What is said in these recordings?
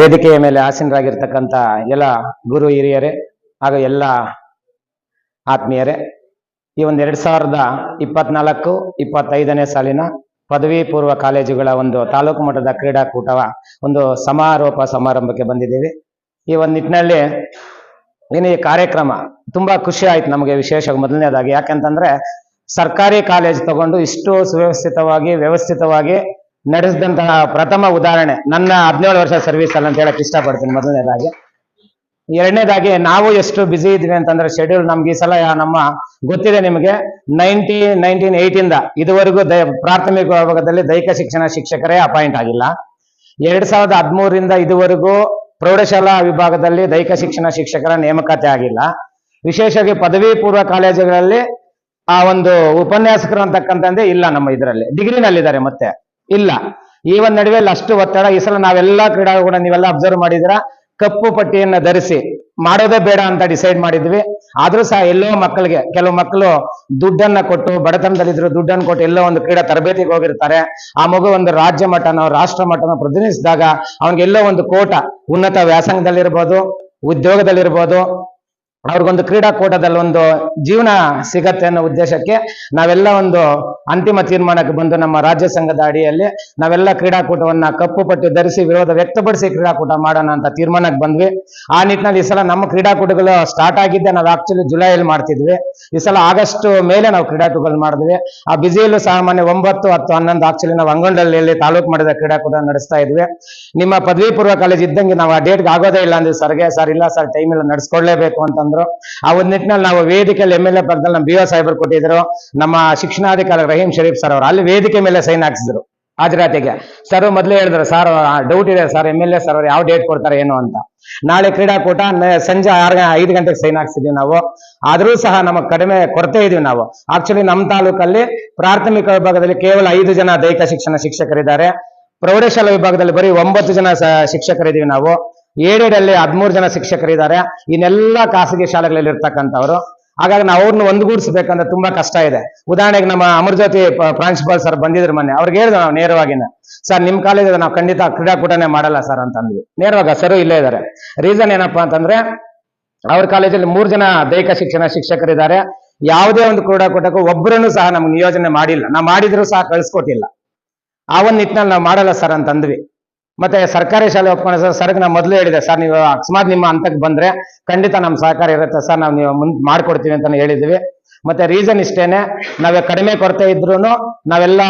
ವೇದಿಕೆಯ ಮೇಲೆ ಆಸೀನರಾಗಿರ್ತಕ್ಕಂಥ ಎಲ್ಲ ಗುರು ಹಿರಿಯರೇ ಹಾಗೂ ಎಲ್ಲ ಆತ್ಮೀಯರೇ, ಈ ಒಂದು ಎರಡ್ ಸಾವಿರದ ಇಪ್ಪತ್ನಾಲ್ಕು ಇಪ್ಪತ್ತೈದನೇ ಸಾಲಿನ ಪದವಿ ಪೂರ್ವ ಕಾಲೇಜುಗಳ ಒಂದು ತಾಲೂಕು ಮಟ್ಟದ ಕ್ರೀಡಾಕೂಟವ ಒಂದು ಸಮಾರೋಪ ಸಮಾರಂಭಕ್ಕೆ ಬಂದಿದ್ದೀವಿ. ಈ ಒಂದು ನಿಟ್ಟಿನಲ್ಲಿ ಏನು ಈ ಕಾರ್ಯಕ್ರಮ ತುಂಬಾ ಖುಷಿ ಆಯ್ತು ನಮಗೆ ವಿಶೇಷವಾಗಿ ಮೊದಲನೇದಾಗಿ. ಯಾಕಂತಂದ್ರೆ ಸರ್ಕಾರಿ ಕಾಲೇಜ್ ತಗೊಂಡು ಇಷ್ಟು ಸುವ್ಯವಸ್ಥಿತವಾಗಿ ವ್ಯವಸ್ಥಿತವಾಗಿ ನಡೆಸಿದಂತಹ ಪ್ರಥಮ ಉದಾಹರಣೆ ನನ್ನ ಹದಿನೇಳು ವರ್ಷ ಸರ್ವಿಸ್ ಅಲ್ಲಿ ಅಂತ ಹೇಳಕ್ ಇಷ್ಟಪಡ್ತೀನಿ ಮೊದಲನೇದಾಗಿ. ಎರಡನೇದಾಗಿ ನಾವು ಎಷ್ಟು ಬಿಸಿ ಇದ್ವಿ ಅಂತಂದ್ರೆ ಶೆಡ್ಯೂಲ್ ನಮ್ಗೆ ಈ ಸಲ ನಮ್ಮ ಗೊತ್ತಿದೆ ನಿಮಗೆ. ನೈನ್ಟಿ ನೈನ್ಟೀನ್ ಏಯ್ಟಿಂದ ಇದುವರೆಗೂ ದೈ- ಪ್ರಾಥಮಿಕ ವಿಭಾಗದಲ್ಲಿ ದೈಹಿಕ ಶಿಕ್ಷಣ ಶಿಕ್ಷಕರೇ ಅಪಾಯಿಂಟ್ ಆಗಿಲ್ಲ. ಎರಡ್ ಸಾವಿರದ ಹದಿಮೂರರಿಂದ ಇದುವರೆಗೂ ಪ್ರೌಢಶಾಲಾ ವಿಭಾಗದಲ್ಲಿ ದೈಹಿಕ ಶಿಕ್ಷಣ ಶಿಕ್ಷಕರ ನೇಮಕಾತಿ ಆಗಿಲ್ಲ. ವಿಶೇಷವಾಗಿ ಪದವಿ ಪೂರ್ವ ಕಾಲೇಜುಗಳಲ್ಲಿ ಆ ಒಂದು ಉಪನ್ಯಾಸಕರು ಅಂತಕ್ಕಂಥದ್ದೇ ಇಲ್ಲ ನಮ್ಮ ಇದರಲ್ಲಿ. ಡಿಗ್ರಿನಲ್ಲಿದ್ದಾರೆ ಮತ್ತೆ. ಇಲ್ಲ. ಈ ಒಂದು ನಡುವೆ ಅಷ್ಟು ಒತ್ತಡ, ಈ ಸಲ ನಾವೆಲ್ಲ ಕ್ರೀಡಾಕೂಟ ನೀವೆಲ್ಲ ಅಬ್ಸರ್ವ್ ಮಾಡಿದ್ರ. ಕಪ್ಪು ಪಟ್ಟಿಯನ್ನ ಧರಿಸಿ. ಮಾಡೋದೇ ಬೇಡ ಅಂತ ಡಿಸೈಡ್ ಮಾಡಿದ್ವಿ. ಆದ್ರೂ ಸಹ ಎಲ್ಲೋ ಮಕ್ಕಳಿಗೆ, ಕೆಲವು ಮಕ್ಕಳು ದುಡ್ಡನ್ನ ಕೊಟ್ಟು, ಬಡತನದಲ್ಲಿದ್ರು ದುಡ್ಡನ್ನು ಕೊಟ್ಟು ಎಲ್ಲೋ ಒಂದು ಕ್ರೀಡಾ ತರಬೇತಿಗೆ ಹೋಗಿರ್ತಾರೆ. ಆ ಮಗು ಒಂದು ರಾಜ್ಯ ಮಟ್ಟನ, ರಾಷ್ಟ್ರ ಮಟ್ಟನ ಪ್ರತಿನಿಧಿಸಿದಾಗ ಅವನಿಗೆಲ್ಲೋ ಒಂದು ಕೋಟ ಉನ್ನತ ವ್ಯಾಸಂಗದಲ್ಲಿರ್ಬೋದು, ಉದ್ಯೋಗದಲ್ಲಿರ್ಬೋದು ಅವ್ರಿಗೊಂದು ಕ್ರೀಡಾಕೂಟದಲ್ಲಿ ಒಂದು ಜೀವನ ಸಿಗತ್ತೆ ಅನ್ನೋ ಉದ್ದೇಶಕ್ಕೆ ನಾವೆಲ್ಲ ಒಂದು ಅಂತಿಮ ತೀರ್ಮಾನಕ್ಕೆ ಬಂದು ನಮ್ಮ ರಾಜ್ಯ ಸಂಘದ ಅಡಿಯಲ್ಲಿ ನಾವೆಲ್ಲ ಕ್ರೀಡಾಕೂಟವನ್ನ ಕಪ್ಪು ಪಟ್ಟು ಧರಿಸಿ ವಿರೋಧ ವ್ಯಕ್ತಪಡಿಸಿ ಕ್ರೀಡಾಕೂಟ ಮಾಡೋಣ ಅಂತ ತೀರ್ಮಾನಕ್ಕೆ ಬಂದ್ವಿ. ಆ ನಿಟ್ಟಿನಲ್ಲಿ ಈ ಸಲ ನಮ್ಮ ಕ್ರೀಡಾಕೂಟಗಳು ಸ್ಟಾರ್ಟ್ ಆಗಿದ್ದೆ ನಾವು ಆಕ್ಚುಲಿ ಜುಲೈಯಲ್ಲಿ ಮಾಡ್ತಿದ್ವಿ. ಈ ಸಲ ಆಗಸ್ಟ್ ಮೇಲೆ ನಾವು ಕ್ರೀಡಾಕೂಟಗಳು ಮಾಡಿದ್ವಿ. ಆ ಬಿಸಿಯಲ್ಲೂ ಸಾಮಾನ್ಯ ಒಂಬತ್ತು ಹತ್ತು ಹನ್ನೊಂದು ಆಕ್ಚುಲಿ ನಾವು ಅಂಗೊಂಡಲ್ಲಿ ತಾಲೂಕು ಮಾಡಿದ ಕ್ರೀಡಾಕೂಟ ನಡೆಸ್ತಾ ಇದ್ವಿ. ನಿಮ್ಮ ಪದವಿ ಪೂರ್ವ ಕಾಲೇಜ್ ಇದ್ದಂಗೆ ನಾವು ಆ ಡೇಟ್ಗೆ ಆಗೋದೇ ಇಲ್ಲ ಅಂದ್ರೆ ಸರ್ಗೆ, ಸರ್ ಇಲ್ಲ ಸರ್ ಟೈಮ್ ಇಲ್ಲ ನಡ್ಸ್ಕೊಳ್ಳೇಬೇಕು ಅಂತಂದ್ರು ಆ ಒಂದು ನಿಟ್ಟಿನಲ್ಲಿ ನಾವು ವೇದಿಕೆಯಲ್ಲಿ ಎಂ ಎಲ್ ಎ ಪಕ್ಕದಲ್ಲಿ ನಮ್ಮ ಬಿ ಸಾಹೇಬರು ಕೊಟ್ಟಿದ್ರು. ನಮ್ಮ ಶಿಕ್ಷಣಾಧಿಕಾರಿ ರಹೀಂ ಶರೀಫ್ ಸರ್ ಅವರು. ಅಲ್ಲಿ ವೇದಿಕೆ ಮೇಲೆ ಸೈನ್ ಹಾಕ್ಸಿದ್ರು ಹಾಜರಾತಿಗೆ. ಸರ್ ಮೊದಲೇ ಹೇಳಿದ್ರು ಸರ್ ಡೌಟ್ ಇದೆ sir M L A sir ಅವ್ರು ಯಾವ ಡೇಟ್ ಕೊಡ್ತಾರೆ, ಏನು ಅಂತ. ನಾಳೆ ಕ್ರೀಡಾಕೂಟ ಸಂಜೆ ಆರು ಐದು ಗಂಟೆಗೆ ಸೈನ್ ಹಾಕ್ಸಿದ್ವಿ ನಾವು. ಆದ್ರೂ ಸಹ ನಮಗೆ ಕಡಿಮೆ ಕೊರತೆ ಇದೀವಿ ನಾವು. ಆಕ್ಚುಲಿ ನಮ್ಮ ತಾಲೂಕಲ್ಲಿ ಪ್ರಾಥಮಿಕ ವಿಭಾಗದಲ್ಲಿ ಕೇವಲ ಐದು ಜನ ದೈಹಿಕ ಶಿಕ್ಷಣ ಶಿಕ್ಷಕರಿದ್ದಾರೆ. ಪ್ರೌಢಶಾಲಾ ವಿಭಾಗದಲ್ಲಿ ಬರೀ ಒಂಬತ್ತು ಜನ ಶಿಕ್ಷಕರಿದ್ದೀವಿ ನಾವು. ಏಡೇಡಲ್ಲಿ ಹದಿಮೂರು ಜನ ಶಿಕ್ಷಕರಿದ್ದಾರೆ. ಇನ್ನೆಲ್ಲ ಖಾಸಗಿ ಶಾಲೆಗಳಲ್ಲಿ ಇರ್ತಕ್ಕಂಥವ್ರು. ಹಾಗಾಗಿ ನಾವು ಅವ್ರನ್ನ ಒಂದುಗೂಡಿಸ್ಬೇಕಂದ್ರೆ ತುಂಬಾ ಕಷ್ಟ ಇದೆ. ಉದಾಹರಣೆಗೆ ನಮ್ಮ ಅಮರಜ್ಯೋತಿ ಪ್ರಾಂಶುಪಾಲ್ ಸರ್ ಬಂದಿದ್ರು ಮೊನ್ನೆ. ಅವ್ರಿಗೆ ಹೇಳಿದ್ರು ನಾವು ನೇರವಾಗಿನ. ಸರ್, ನಿಮ್ ಕಾಲೇಜ್ ನಾವು ಖಂಡಿತ ಕ್ರೀಡಾಕೂಟನೇ ಮಾಡಲ್ಲ ಸರ್ ಅಂತಂದ್ವಿ. ನೇರವಾಗ ಸರ್ ಇಲ್ಲೇ ಇದ್ದಾರೆ. ರೀಸನ್ ಏನಪ್ಪಾ ಅಂತಂದ್ರೆ, ಅವ್ರ ಕಾಲೇಜಲ್ಲಿ ಮೂರು ಜನ ದೈಹಿಕ ಶಿಕ್ಷಣ ಶಿಕ್ಷಕರಿದ್ದಾರೆ. ಯಾವುದೇ ಒಂದು ಕ್ರೀಡಾಕೂಟಕ್ಕೂ ಒಬ್ಬರನ್ನು ಸಹ ನಮ್ಗೆ ನಿಯೋಜನೆ ಮಾಡಿಲ್ಲ. ನಾವು ಮಾಡಿದ್ರು ಸಹ ಕಳಿಸ್ಕೊಟ್ಟಿಲ್ಲ. ಆ ಒಂದು ನಿಟ್ಟಿನಲ್ಲಿ ನಾವು ಮಾಡಲ್ಲ ಸರ್ ಅಂತಂದ್ವಿ. ಮತ್ತೆ ಸರ್ಕಾರಿ ಶಾಲೆ ಒಪ್ಕೊಂಡ ಸರ್. ಸರ್ಗೆ ನಾವು ಮೊದಲು ಹೇಳಿದೆ, ಸರ್, ನೀವು ಅಕಸ್ಮಾತ್ ನಿಮ್ಮ ಹಂತಕ್ಕೆ ಬಂದ್ರೆ ಖಂಡಿತ ನಮ್ಮ ಸಹಕಾರ ಇರುತ್ತೆ. ಸರ್, ನಾವು ನೀವು ಮುಂದೆ ಮಾಡ್ಕೊಡ್ತೀವಿ ಅಂತ ಹೇಳಿದ್ವಿ. ಮತ್ತೆ ರೀಸನ್ ಇಷ್ಟೇನೆ. ನಾವೇ ಕಡಿಮೆ ಕೊರತೆ ಇದ್ರು ನಾವೆಲ್ಲ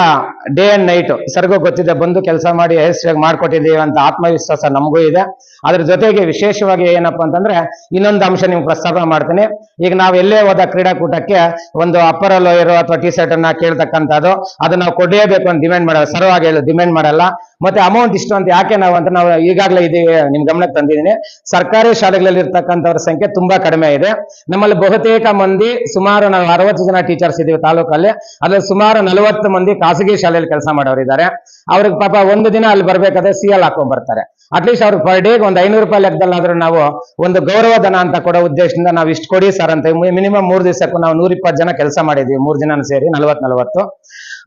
ಡೇ ಅಂಡ್ ನೈಟ್ ಸರ್ಗೂ ಗೊತ್ತಿದೆ ಬಂದು ಕೆಲಸ ಮಾಡಿ ಯಶಸ್ವಿಯಾಗಿ ಮಾಡ್ಕೊಟ್ಟಿದ್ದೀವಿ ಅಂತ ಆತ್ಮವಿಶ್ವಾಸ ನಮಗೂ ಇದೆ. ಅದ್ರ ಜೊತೆಗೆ ವಿಶೇಷವಾಗಿ ಏನಪ್ಪಾ ಅಂತಂದ್ರೆ ಇನ್ನೊಂದು ಅಂಶ ನಿಮ್ಗೆ ಪ್ರಸ್ತಾಪ ಮಾಡ್ತೀನಿ. ಈಗ ನಾವು ಎಲ್ಲೇ ಹೋದ ಕ್ರೀಡಾಕೂಟಕ್ಕೆ ಒಂದು ಅಪ್ಪರ ಲೋಯರ್ ಅಥವಾ ಟಿ ಶರ್ಟ್ ಅನ್ನ ಕೇಳ್ತಕ್ಕಂಥದ್ದು, ಅದನ್ನ ನಾವು ಕೊಡಲೇಬೇಕು ಅಂತ ಡಿಮ್ಯಾಂಡ್ ಮಾಡಲ್ಲ, ಸರ್ವಾಗಿ ಹೇಳಿ ಡಿಮ್ಯಾಂಡ್ ಮಾಡಲ್ಲ. ಮತ್ತೆ ಅಮೌಂಟ್ ಇಷ್ಟು ಅಂತ ಯಾಕೆ ನಾವು ಅಂತ ನಾವು ಈಗಾಗಲೇ ಇದೀವಿ ನಿಮ್ ಗಮನಕ್ಕೆ ತಂದಿದ್ದೀನಿ. ಸರ್ಕಾರಿ ಶಾಲೆಗಳಲ್ಲಿ ಇರ್ತಕ್ಕಂಥವ್ರ ಸಂಖ್ಯೆ ತುಂಬಾ ಕಡಿಮೆ ಇದೆ. ನಮ್ಮಲ್ಲಿ ಬಹುತೇಕ ಮಂದಿ ಸುಮಾರು ನಾವು ಅರವತ್ತು ಜನ ಟೀಚರ್ಸ್ ಇದೀವಿ ತಾಲೂಕಲ್ಲಿ. ಅದ್ರಲ್ಲಿ ಸುಮಾರು ನಲವತ್ತು ಮಂದಿ ಖಾಸಗಿ ಶಾಲೆಯಲ್ಲಿ ಕೆಲಸ ಮಾಡೋರಿದ್ದಾರೆ. ಅವ್ರಿಗೆ ಪಾಪ ಒಂದು ದಿನ ಅಲ್ಲಿ ಬರ್ಬೇಕಾದ್ರೆ ಸಿ ಎಲ್ ಹಾಕೊಂಡ್ ಬರ್ತಾರೆ ಅಟ್ಲೀಸ್ಟ್ ಅವ್ರಿಗೆ ಪರ್ ಡೇಗೆ ಒಂದು ಐನೂರು ರೂಪಾಯಿ ಲೆಕ್ಕದಲ್ಲಾದ್ರೂ ನಾವು ಒಂದು ಗೌರವ ಧನ ಅಂತ ಕೊಡೋ ಉದ್ದೇಶದಿಂದ ನಾವು ಇಷ್ಟು ಕೊಡಿ ಸರ್ ಅಂತ ಮಿನಿಮಮ್ ಮೂರು ದಿವಸಕ್ಕೂ ನಾವು ನೂರ ಇಪ್ಪತ್ತು ಜನ ಕೆಲಸ ಮಾಡಿದ್ವಿ. ಮೂರು ಜನ ಸೇರಿ ನಲವತ್ ನಲವತ್ತು.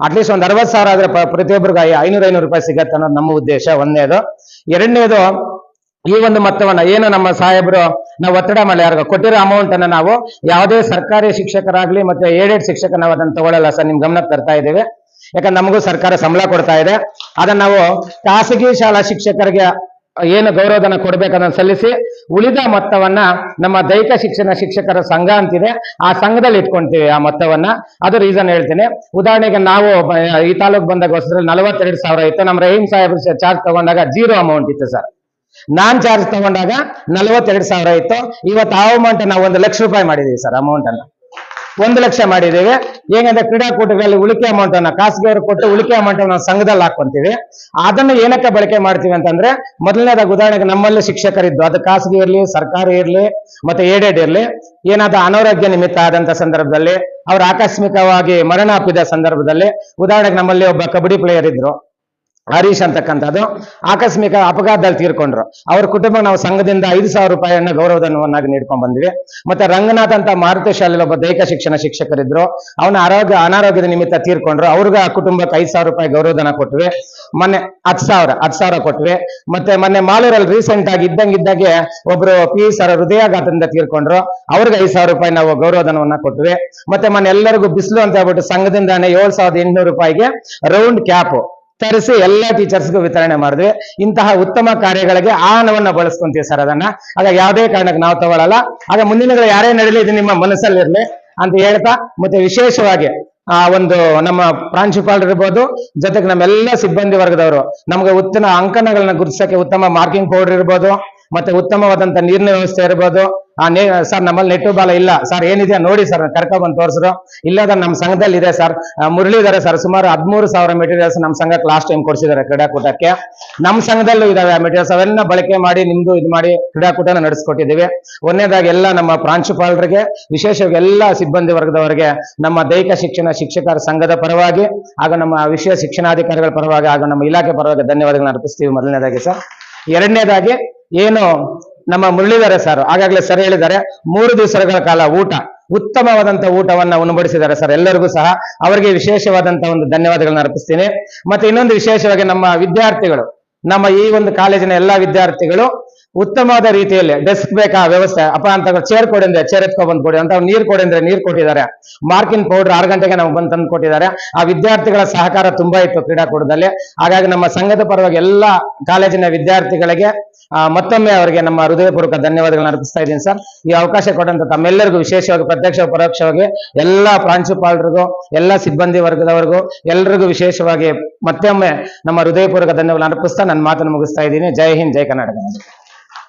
ಅಟ್ಲೀಸ್ಟ್ ಒಂದು ಅರವತ್ತು ಸಾವಿರ ಆದ್ರೆ ಪ್ರತಿಯೊಬ್ಬರಿಗೆ ಐನೂರ, ಐನೂರು ರೂಪಾಯಿ ಸಿಗತ್ತೆ ಅನ್ನೋದು ನಮ್ಮ ಉದ್ದೇಶ ಒಂದೇದು ಎರಡನೇದು ಈ ಒಂದು ಮೊತ್ತವನ್ನ ಏನು ನಮ್ಮ ಸಾಹೇಬರು ನಾವು ಒತ್ತಡ ಮಾಡಿ ಯಾರಿಗ ಕೊಟ್ಟಿರೋ ಅಮೌಂಟ್ ಅನ್ನ ನಾವು ಯಾವುದೇ ಸರ್ಕಾರಿ ಶಿಕ್ಷಕರಾಗ್ಲಿ ಮತ್ತೆ ಏಡೆಡ್ ಶಿಕ್ಷಕ ನಾವು ಅದನ್ನ ತಗೊಳ್ಳಲ್ಲ ಸರ್, ನಿಮ್ ಗಮನಕ್ಕೆ ತರ್ತಾ ಇದ್ದೇವೆ. ಯಾಕಂದ್ರೆ ನಮಗೂ ಸರ್ಕಾರ ಸಂಬಳ ಕೊಡ್ತಾ ಇದೆ. ಅದನ್ನ ನಾವು ಖಾಸಗಿ ಶಾಲಾ ಶಿಕ್ಷಕರಿಗೆ ಏನು ಗೌರವಧನ ಕೊಡ್ಬೇಕನ್ನ ಸಲ್ಲಿಸಿ ಉಳಿದ ಮೊತ್ತವನ್ನ ನಮ್ಮ ದೈಹಿಕ ಶಿಕ್ಷಣ ಶಿಕ್ಷಕರ ಸಂಘ ಅಂತಿದೆ. ಆ ಸಂಘದಲ್ಲಿ ಇಟ್ಕೊಂತೀವಿ ಆ ಮೊತ್ತವನ್ನ. ಅದು ರೀಸನ್ ಹೇಳ್ತೀನಿ. ಉದಾಹರಣೆಗೆ ನಾವು ಈ ತಾಲೂಕ್ ಬಂದಾಗ ಹೊಸದ್ರಲ್ಲಿ ನಲವತ್ತೆರಡು ಸಾವಿರ ಇತ್ತು. ನಮ್ಮ ರಹೀಂ ಸಾಹೇಬ್ ಚಾರ್ಜ್ ತಗೊಂಡಾಗ ಜೀರೋ ಅಮೌಂಟ್ ಇತ್ತು ಸರ್. ನಾನ್ ಚಾರ್ಜ್ ತಗೊಂಡಾಗ ನಲವತ್ತೆರಡು ಸಾವಿರ ಇತ್ತು. ಇವತ್ತು ಆ ಅಮೌಂಟ್ ನಾವು ಒಂದು ಲಕ್ಷ ರೂಪಾಯಿ ಮಾಡಿದೀವಿ ಸರ್ ಅಮೌಂಟ್ ಅನ್ನ. ಒಂದು ಲಕ್ಷ ಮಾಡಿದ್ದೀವಿ ಹೇಗಂದ್ರೆ ಕ್ರೀಡಾಕೂಟಗಳಲ್ಲಿ ಉಳಿಕೆ ಅಮೌಂಟ್ ಅನ್ನ, ಖಾಸಗಿಯವರು ಕೊಟ್ಟು ಉಳಿಕೆ ಅಮೌಂಟ್ ನಾವು ಸಂಘದಲ್ಲಿ ಹಾಕೊಂತೀವಿ ಅದನ್ನು ಏನಕ್ಕೆ ಬಳಕೆ ಮಾಡ್ತೀವಿ ಅಂತಂದ್ರೆ, ಮೊದಲನೇದಾಗ ಉದಾಹರಣೆಗೆ ನಮ್ಮಲ್ಲಿ ಶಿಕ್ಷಕರಿದ್ದು, ಅದು ಖಾಸಗಿ ಇರಲಿ, ಸರ್ಕಾರಿ ಇರ್ಲಿ, ಮತ್ತೆ ಏಡೆಡ್ ಇರಲಿ ಏನಾದ ಅನಾರೋಗ್ಯ ನಿಮಿತ್ತ ಆದಂತ ಸಂದರ್ಭದಲ್ಲಿ, ಅವ್ರು ಆಕಸ್ಮಿಕವಾಗಿ ಮರಣ ಸಂದರ್ಭದಲ್ಲಿ, ಉದಾಹರಣೆಗೆ ನಮ್ಮಲ್ಲಿ ಒಬ್ಬ ಕಬಡ್ಡಿ ಪ್ಲೇಯರ್ ಇದ್ರು. ಹರೀಶ್ ಅಂತಕ್ಕಂಥದ್ದು. ಆಕಸ್ಮಿಕ ಅಪಘಾತದಲ್ಲಿ ತೀರ್ಕೊಂಡ್ರು. ಅವ್ರ ಕುಟುಂಬ ನಾವು ಸಂಘದಿಂದ ಐದು ಸಾವಿರ ರೂಪಾಯಿಯನ್ನ ಗೌರವಧನವನ್ನಾಗಿ ನೀಡ್ಕೊಂಡ್ ಬಂದ್ವಿ. ಮತ್ತೆ ರಂಗನಾಥ್ ಅಂತ ಮಾರುತಿ ಶಾಲೆಯಲ್ಲಿ ಒಬ್ಬ ದೈಹಿಕ ಶಿಕ್ಷಣ ಶಿಕ್ಷಕರಿದ್ರು. ಅವನ ಆರೋಗ್ಯ ಅನಾರೋಗ್ಯದ ನಿಮಿತ್ತ ತೀರ್ಕೊಂಡ್ರು. ಅವ್ರಿಗೆ ಆ ಕುಟುಂಬಕ್ಕೆ ಐದು ಸಾವಿರ ರೂಪಾಯಿ ಗೌರವಧನ ಕೊಟ್ವಿ. ಮೊನ್ನೆ ಹತ್ತು ಸಾವಿರ ಹತ್ತು ಸಾವಿರ ಕೊಟ್ವಿ. ಮತ್ತೆ ಮೊನ್ನೆ ಮಾಲೂರಲ್ಲಿ ರೀಸೆಂಟ್ ಆಗಿ ಇದ್ದಂಗಿದ್ದಾಗೆ ಒಬ್ರು ಪಿ ಸರ್ ಹೃದಯಾಘಾತದಿಂದ ತೀರ್ಕೊಂಡ್ರು. ಅವ್ರಿಗೆ ಐದು ಸಾವಿರ ರೂಪಾಯಿ ನಾವು ಗೌರವಧನವನ್ನ ಕೊಟ್ವಿ. ಮತ್ತೆ ಮೊನ್ನೆ ಎಲ್ಲರಿಗೂ ಬಿಸಿಲು ಅಂತ ಹೇಳ್ಬಿಟ್ಟು ಸಂಘದಿಂದಾನೆ ಏಳು ಸಾವಿರದ ಎಂಟುನೂರು ರೂಪಾಯಿಗೆ ರೌಂಡ್ ಕ್ಯಾಪ್ ತರಿಸಿ ಎಲ್ಲ ಟೀಚರ್ಸ್ಗೂ ವಿತರಣೆ ಮಾಡಿದ್ವಿ. ಇಂತಹ ಉತ್ತಮ ಕಾರ್ಯಗಳಿಗೆ ಆ ಹಣವನ್ನು ಬಳಸ್ಕೊಂತೀವಿ ಸರ್ ಅದನ್ನ. ಆಗ ಯಾವುದೇ ಕಾರಣಕ್ಕೆ ನಾವು ತಗೊಳ್ಳಲ್ಲ ಆಗ ಮುಂದಿನ ಯಾರೇ ನಡೀಲಿ ಇದು ನಿಮ್ಮ ಮನಸ್ಸಲ್ಲಿರ್ಲಿ ಅಂತ ಹೇಳ್ತಾ, ಮತ್ತೆ ವಿಶೇಷವಾಗಿ, ಆ, ಒಂದು ನಮ್ಮ ಪ್ರಾಂಶುಪಾಲರು ಇರ್ಬೋದು, ಜೊತೆಗೆ ನಮ್ಮೆಲ್ಲ ಸಿಬ್ಬಂದಿ ವರ್ಗದವರು, ನಮಗೆ ಉತ್ತಮ ಅಂಕಣಗಳನ್ನ ಗುರುತಿಸಕ್ಕೆ ಉತ್ತಮ ಮಾರ್ಕಿಂಗ್ ಪೌಡರ್ ಇರ್ಬೋದು. ಮತ್ತೆ ಉತ್ತಮವಾದಂತ ನೀರಿನ ವ್ಯವಸ್ಥೆ ಇರ್ಬೋದು. ಆ ನೀ, ಸರ್, ನಮ್ಮಲ್ಲಿ ನೆಟ್ಟು ಬಾಲ ಇಲ್ಲ. ಸರ್, ಏನಿದೆ ನೋಡಿ ಸರ್ ಕರ್ಕೊಂಡ್ ಬಂದು ತೋರಿಸಿದ್ರು. ಇಲ್ಲದ ನಮ್ಮ ಸಂಘದಲ್ಲಿ ಇದೆ ಸರ್. ಮುರಳಿ ಇದಾರೆ ಸರ್, ಸುಮಾರು ಹದಿಮೂರು ಸಾವಿರ ಮೆಟೀರಿಯಲ್ಸ್ ನಮ್ಮ ಸಂಘಕ್ಕೆ ಲಾಸ್ಟ್ ಟೈಮ್ ಕೊಡಿಸಿದ್ದಾರೆ ಕ್ರೀಡಾಕೂಟಕ್ಕೆ. ನಮ್ಮ ಸಂಘದಲ್ಲೂ ಇದಾವೆ ಆ ಮೆಟೀರಿಯಲ್ಸ್. ಅವೆಲ್ಲ ಬಳಕೆ ಮಾಡಿ, ನಿಮ್ದು ಇದು ಮಾಡಿ ಕ್ರೀಡಾಕೂಟನ ನಡೆಸ್ಕೊಟ್ಟಿದ್ದೀವಿ. ಒಂದನೇದಾಗಿ ಎಲ್ಲ ನಮ್ಮ ಪ್ರಾಂಶುಪಾಲರಿಗೆ, ವಿಶೇಷವಾಗಿ ಎಲ್ಲ ಸಿಬ್ಬಂದಿ ವರ್ಗದವರಿಗೆ, ನಮ್ಮ ದೈಹಿಕ ಶಿಕ್ಷಣ ಶಿಕ್ಷಕರ ಸಂಘದ ಪರವಾಗಿ, ಹಾಗೂ ನಮ್ಮ ವಿಷಯ ಶಿಕ್ಷಣಾಧಿಕಾರಿಗಳ ಪರವಾಗಿ, ಹಾಗೂ ನಮ್ಮ ಇಲಾಖೆ ಪರವಾಗಿ ಧನ್ಯವಾದಗಳನ್ನ ಅರ್ಪಿಸ್ತೀವಿ ಮೊದಲನೇದಾಗಿ ಸರ್. ಎರಡನೇದಾಗಿ ಏನು? ನಮ್ಮ ಮುರಳೀಧರ ಸರ್. ಆಗಾಗಲೇ ಸರ್ ಹೇಳಿದ್ದಾರೆ, ಮೂರು ದಿವಸಗಳ ಕಾಲ ಊಟ, ಉತ್ತಮವಾದಂತ ಊಟವನ್ನ ಉಣಬಡಿಸಿದ್ದಾರೆ ಸರ್ ಎಲ್ಲರಿಗೂ ಸಹ. ಅವರಿಗೆ ವಿಶೇಷವಾದಂತ ಒಂದು ಧನ್ಯವಾದಗಳನ್ನ ಅರ್ಪಿಸ್ತೀನಿ. ಮತ್ತೆ ಇನ್ನೊಂದು ವಿಶೇಷವಾಗಿ ನಮ್ಮ ವಿದ್ಯಾರ್ಥಿಗಳು, ನಮ್ಮ ಈ ಒಂದು ಕಾಲೇಜಿನ ಎಲ್ಲಾ ವಿದ್ಯಾರ್ಥಿಗಳು ಉತ್ತಮವಾದ ರೀತಿಯಲ್ಲಿ ಡೆಸ್ಕ್ ಬೇಕಾ ವ್ಯವಸ್ಥೆ ಅಪ್ಪ ಅಂತ ಚೇರ್ ಕೊಡಿ ಅಂದ್ರೆ ಚೇರ್ ಎತ್ಕೊಂಡ್ ಬಂದ್ ಕೊಡಿ ಅಂತ ನೀರ್ ಕೊಡಿ ಅಂದ್ರೆ ನೀರ್ ಕೊಟ್ಟಿದ್ದಾರೆ. ಮಾರ್ಕಿನ್ ಪೌಡರ್ ಆರು ಗಂಟೆಗೆ ನಮ್ಗೆ ಬಂದು ತಂದು ಕೊಟ್ಟಿದ್ದಾರೆ. ಆ ವಿದ್ಯಾರ್ಥಿಗಳ ಸಹಕಾರ ತುಂಬಾ ಇತ್ತು ಕ್ರೀಡಾಕೂಟದಲ್ಲಿ. ಹಾಗಾಗಿ ನಮ್ಮ ಸಂಘದ ಪರವಾಗಿ ಎಲ್ಲಾ ಕಾಲೇಜಿನ ವಿದ್ಯಾರ್ಥಿಗಳಿಗೆ ಮತ್ತೊಮ್ಮೆ ಅವರಿಗೆ ನಮ್ಮ ಹೃದಯಪೂರ್ವಕ ಧನ್ಯವಾದಗಳನ್ನ ಅರ್ಪಿಸ್ತಾ ಇದ್ದೀನಿ ಸರ್. ಈ ಅವಕಾಶ ಕೊಟ್ಟಂತ ತಮ್ಮೆಲ್ಲರಿಗೂ ವಿಶೇಷವಾಗಿ ಪ್ರತ್ಯಕ್ಷ ಪರೋಕ್ಷವಾಗಿ, ಎಲ್ಲಾ ಪ್ರಾಂಶುಪಾಲರಿಗೂ, ಎಲ್ಲಾ ಸಿಬ್ಬಂದಿ ವರ್ಗದವರಿಗೂ ಎಲ್ಲರಿಗೂ ವಿಶೇಷವಾಗಿ ಮತ್ತೊಮ್ಮೆ ನಮ್ಮ ಹೃದಯಪೂರ್ವಕ ಧನ್ಯವಾದ ಅರ್ಪಿಸ್ತಾ ನನ್ನ ಮಾತನ್ನು ಮುಗಿಸ್ತಾ ಇದ್ದೀನಿ. ಜೈ ಹಿಂದ್, ಜೈ ಕರ್ನಾಟಕ.